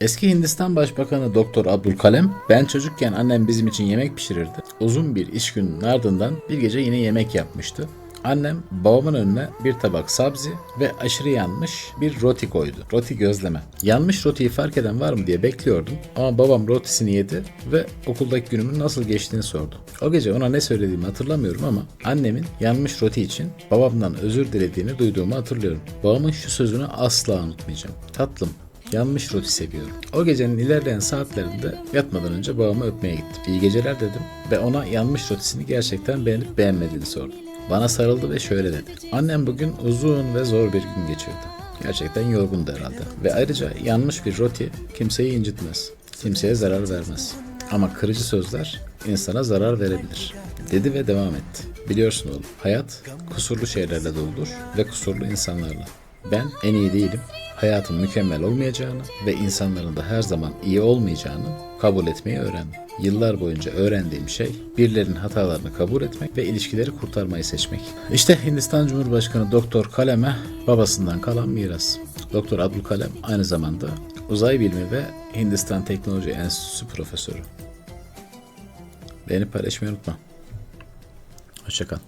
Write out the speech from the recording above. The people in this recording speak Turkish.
Eski Hindistan Başbakanı Doktor Abdülkalem, ben çocukken annem bizim için yemek pişirirdi. Uzun bir iş gününün ardından bir gece yine yemek yapmıştı. Annem babamın önüne bir tabak sabzi ve aşırı yanmış bir roti koydu. Roti gözleme. Yanmış rotiyi fark eden var mı diye bekliyordum ama babam rotisini yedi ve okuldaki günümün nasıl geçtiğini sordu. O gece ona ne söylediğimi hatırlamıyorum ama annemin yanmış roti için babamdan özür dilediğini duyduğumu hatırlıyorum. Babamın şu sözünü asla unutmayacağım. Tatlım, Yanmış roti seviyorum. O gecenin ilerleyen saatlerinde yatmadan önce babamı öpmeye gittim. İyi geceler dedim ve ona yanmış rotisini gerçekten beğenip beğenmediğini sordum. Bana sarıldı ve şöyle dedi. Annem bugün uzun ve zor bir gün geçirdi. Gerçekten yorgundu herhalde. Ve ayrıca yanmış bir roti kimseyi incitmez. Kimseye zarar vermez. Ama kırıcı sözler insana zarar verebilir. Dedi ve devam etti. Biliyorsun oğlum, hayat kusurlu şeylerle doludur ve kusurlu insanlarla. Ben en iyi değilim. Hayatın mükemmel olmayacağını ve insanların da her zaman iyi olmayacağını kabul etmeyi öğrendim. Yıllar boyunca öğrendiğim şey birilerinin hatalarını kabul etmek ve ilişkileri kurtarmayı seçmek. İşte Hindistan Cumhurbaşkanı Doktor Kalem'e babasından kalan miras. Doktor Abdülkalem aynı zamanda uzay bilimi ve Hindistan Teknoloji Enstitüsü profesörü. Beni paylaşmayı unutma. Hoşçakal.